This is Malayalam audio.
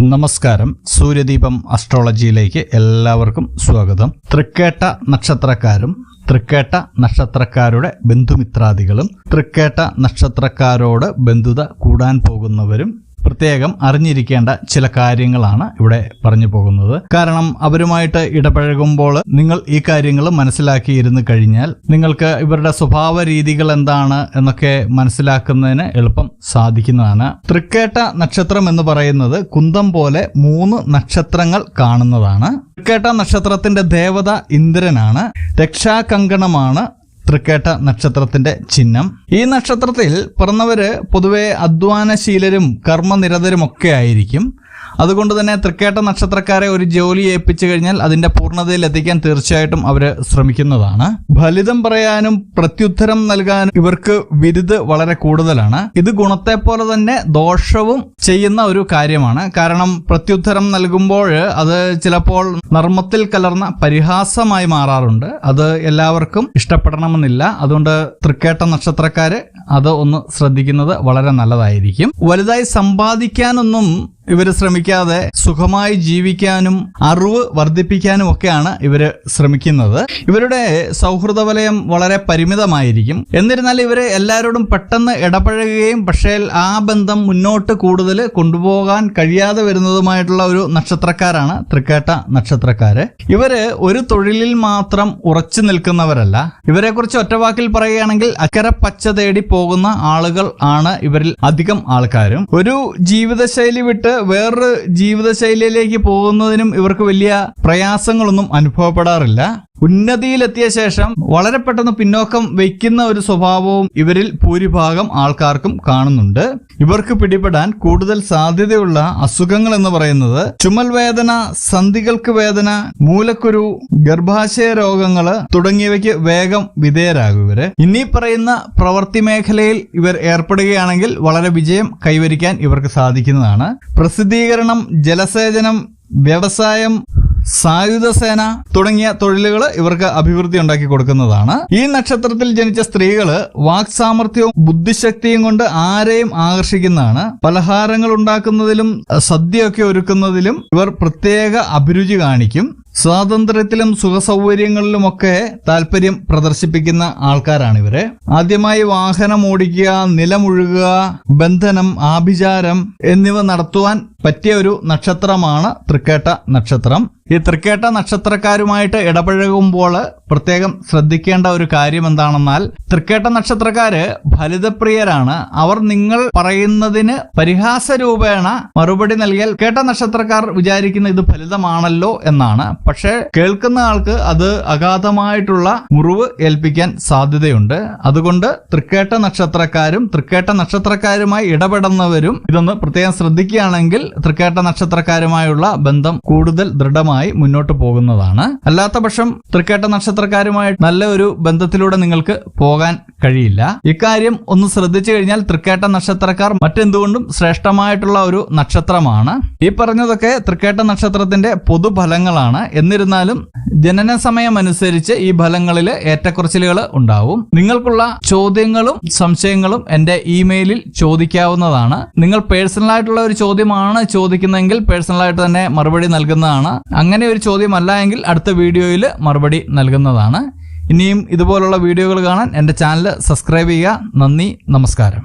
നമസ്കാരം. സൂര്യദീപം അസ്ട്രോളജിയിലേക്ക് എല്ലാവർക്കും സ്വാഗതം. തൃക്കേട്ട നക്ഷത്രക്കാരും തൃക്കേട്ട നക്ഷത്രക്കാരുടെ ബന്ധുമിത്രാദികളും തൃക്കേട്ട നക്ഷത്രക്കാരോട് ബന്ധുത കൂടാൻ പോകുന്നവരും പ്രത്യേകം അറിഞ്ഞിരിക്കേണ്ട ചില കാര്യങ്ങളാണ് ഇവിടെ പറഞ്ഞു പോകുന്നത്. കാരണം അവരുമായിട്ട് ഇടപഴകുമ്പോൾ നിങ്ങൾ ഈ കാര്യങ്ങൾ മനസ്സിലാക്കിയിരുന്നു കഴിഞ്ഞാൽ നിങ്ങൾക്ക് ഇവരുടെ സ്വഭാവ രീതികൾ എന്താണ് എന്നൊക്കെ മനസ്സിലാക്കുന്നതിന് എളുപ്പം സാധിക്കുന്നതാണ്. തൃക്കേട്ട നക്ഷത്രം എന്ന് പറയുന്നത് കുന്തം പോലെ മൂന്ന് നക്ഷത്രങ്ങൾ കാണുന്നതാണ്. തൃക്കേട്ട നക്ഷത്രത്തിന്റെ ദേവത ഇന്ദ്രനാണ്. രക്ഷാകങ്കണമാണ് തൃക്കേട്ട നക്ഷത്രത്തിന്റെ ചിഹ്നം. ഈ നക്ഷത്രത്തിൽ പിറന്നവര് പൊതുവെ അധ്വാനശീലരും കർമ്മനിരതരും ഒക്കെ ആയിരിക്കും. അതുകൊണ്ട് തന്നെ തൃക്കേട്ട നക്ഷത്രക്കാരെ ഒരു ജോലി ഏൽപ്പിച്ചു കഴിഞ്ഞാൽ അതിന്റെ പൂർണതയിൽ എത്തിക്കാൻ തീർച്ചയായിട്ടും അവർ ശ്രമിക്കുന്നതാണ്. ഫലിതം പറയാനും പ്രത്യുത്തരം നൽകാനും ഇവർക്ക് വിരുദ് വളരെ കൂടുതലാണ്. ഇത് ഗുണത്തെ പോലെ തന്നെ ദോഷവും ചെയ്യുന്ന ഒരു കാര്യമാണ്. കാരണം പ്രത്യുത്തരം നൽകുമ്പോൾ അത് ചിലപ്പോൾ നർമ്മത്തിൽ കലർന്ന പരിഹാസമായി മാറാറുണ്ട്. അത് എല്ലാവർക്കും ഇഷ്ടപ്പെടണമെന്നില്ല. അതുകൊണ്ട് തൃക്കേട്ട നക്ഷത്രക്കാര് അത് ഒന്ന് ശ്രദ്ധിക്കുന്നത് വളരെ നല്ലതായിരിക്കും. വലുതായി സമ്പാദിക്കാനൊന്നും ഇവർ ശ്രമിക്കാതെ സുഖമായി ജീവിക്കാനും അറിവ് വർദ്ധിപ്പിക്കാനും ഒക്കെയാണ് ഇവർ ശ്രമിക്കുന്നത്. ഇവരുടെ സൗഹൃദ വലയം വളരെ പരിമിതമായിരിക്കും. എന്നിരുന്നാൽ ഇവർ എല്ലാവരോടും പെട്ടെന്ന് ഇടപഴകുകയും പക്ഷേ ആ ബന്ധം മുന്നോട്ട് കൂടുതൽ കൊണ്ടുപോകാൻ കഴിയാതെ വരുന്നതുമായിട്ടുള്ള ഒരു നക്ഷത്രക്കാരാണ് തൃക്കേട്ട നക്ഷത്രക്കാര്. ഇവർ ഒരു തൊഴിലിൽ മാത്രം ഉറച്ചു നിൽക്കുന്നവരല്ല. ഇവരെ കുറിച്ച് ഒറ്റവാക്കിൽ പറയുകയാണെങ്കിൽ അക്കര പച്ച തേടി പോകുന്ന ആളുകൾ ആണ് ഇവരിൽ അധികം ആൾക്കാരും. ഒരു ജീവിതശൈലി വിട്ട് വേറൊരു ജീവിതശൈലിയിലേക്ക് പോകുന്നതിനും ഇവർക്ക് വലിയ പ്രയാസങ്ങളൊന്നും അനുഭവപ്പെടാറില്ല. ഉന്നതിയിലെത്തിയ ശേഷം വളരെ പെട്ടെന്ന് പിന്നോക്കം വയ്ക്കുന്ന ഒരു സ്വഭാവവും ഇവരിൽ ഭൂരിഭാഗം ആൾക്കാർക്കും കാണുന്നുണ്ട്. ഇവർക്ക് പിടിപെടാൻ കൂടുതൽ സാധ്യതയുള്ള അസുഖങ്ങൾ എന്ന് പറയുന്നത് ചുമൽ വേദന സന്ധികൾക്ക് വേദന മൂലക്കുരു ഗർഭാശയ രോഗങ്ങൾ തുടങ്ങിയവയ്ക്ക് വേഗം വിധേയരാകും ഇവർ ഇനി പറയുന്ന പ്രവൃത്തി മേഖലയിൽ ഇവർ ഏർപ്പെടുകയാണെങ്കിൽ വളരെ വിജയം കൈവരിക്കാൻ ഇവർക്ക് സാധിക്കുന്നതാണ്. പ്രസിദ്ധീകരണം ജലസേചനം വ്യവസായം സായുധസേന തുടങ്ങിയ തൊഴിലുകൾ ഇവർക്ക് അഭിവൃദ്ധി ഉണ്ടാക്കി കൊടുക്കുന്നതാണ്. ഈ നക്ഷത്രത്തിൽ ജനിച്ച സ്ത്രീകൾ വാക് സാമർഥ്യവും ബുദ്ധിശക്തിയും കൊണ്ട് ആരെയും ആകർഷിക്കുന്നതാണ്. പലഹാരങ്ങൾ ഉണ്ടാക്കുന്നതിലും സദ്യയൊക്കെ ഒരുക്കുന്നതിലും ഇവർ പ്രത്യേക അഭിരുചി കാണിക്കും. സ്വാതന്ത്ര്യത്തിലും സുഖസൗകര്യങ്ങളിലുമൊക്കെ താല്പര്യം പ്രദർശിപ്പിക്കുന്ന ആൾക്കാരാണ് ഇവർ ആദ്യമായി വാഹനം ഓടിക്കുക നിലമുഴുകുക ബന്ധനം ആഭിചാരം എന്നിവ നടത്തുവാൻ പറ്റിയ ഒരു നക്ഷത്രമാണ് തൃക്കേട്ട നക്ഷത്രം. ഈ തൃക്കേട്ട നക്ഷത്രക്കാരുമായിട്ട് ഇടപഴകുമ്പോൾ പ്രത്യേകം ശ്രദ്ധിക്കേണ്ട ഒരു കാര്യം എന്താണെന്നാൽ തൃക്കേട്ട നക്ഷത്രക്കാര് ഫലിതപ്രിയരാണ്. അവർ നിങ്ങൾ പറയുന്നതിന് പരിഹാസ രൂപേണ മറുപടി നൽകിയാൽ കേട്ട നക്ഷത്രക്കാർ വിചാരിക്കുന്ന ഇത് ഫലിതമാണല്ലോ എന്നാണ്. പക്ഷേ കേൾക്കുന്ന ആൾക്ക് അത് അഗാധമായിട്ടുള്ള മുറിവ് ഏൽപ്പിക്കാൻ സാധ്യതയുണ്ട്. അതുകൊണ്ട് തൃക്കേട്ട നക്ഷത്രക്കാരും തൃക്കേട്ട നക്ഷത്രക്കാരുമായി ഇടപെടുന്നവരും ഇതൊന്ന് പ്രത്യേകം ശ്രദ്ധിക്കുകയാണെങ്കിൽ തൃക്കേട്ട നക്ഷത്രക്കാരുമായുള്ള ബന്ധം കൂടുതൽ ദൃഢമായി മുന്നോട്ട് പോകുന്നതാണ്. അല്ലാത്ത പക്ഷം തൃക്കേട്ട നക്ഷത്രക്കാരുമായി നല്ല ഒരു ബന്ധത്തിലൂടെ നിങ്ങൾക്ക് പോകാൻ കഴിയില്ല. ഇക്കാര്യം ഒന്ന് ശ്രദ്ധിച്ചു കഴിഞ്ഞാൽ തൃക്കേട്ട നക്ഷത്രക്കാർ മറ്റെന്തുകൊണ്ടും ശ്രേഷ്ഠമായിട്ടുള്ള ഒരു നക്ഷത്രമാണ്. ഈ പറഞ്ഞതൊക്കെ തൃക്കേട്ട നക്ഷത്രത്തിന്റെ പൊതുഫലങ്ങളാണ്. എന്നിരുന്നാലും ജനന സമയം അനുസരിച്ച് ഈ ഫലങ്ങളിൽ ഏറ്റക്കുറച്ചിലുകൾ ഉണ്ടാവും. നിങ്ങൾക്കുള്ള ചോദ്യങ്ങളും സംശയങ്ങളും എന്റെ ഇമെയിലിൽ ചോദിക്കാവുന്നതാണ്. നിങ്ങൾ പേഴ്സണലായിട്ടുള്ള ഒരു ചോദ്യമാണ് ചോദിക്കുന്നതെങ്കിൽ പേഴ്സണലായിട്ട് തന്നെ മറുപടി നൽകുന്നതാണ്. അങ്ങനെ ഒരു ചോദ്യമല്ല എങ്കിൽ അടുത്ത വീഡിയോയിൽ മറുപടി നൽകുന്നതാണ്. ഇനിയും ഇതുപോലുള്ള വീഡിയോകൾ കാണാൻ എന്റെ ചാനൽ സബ്സ്ക്രൈബ് ചെയ്യുക. നന്ദി നമസ്കാരം.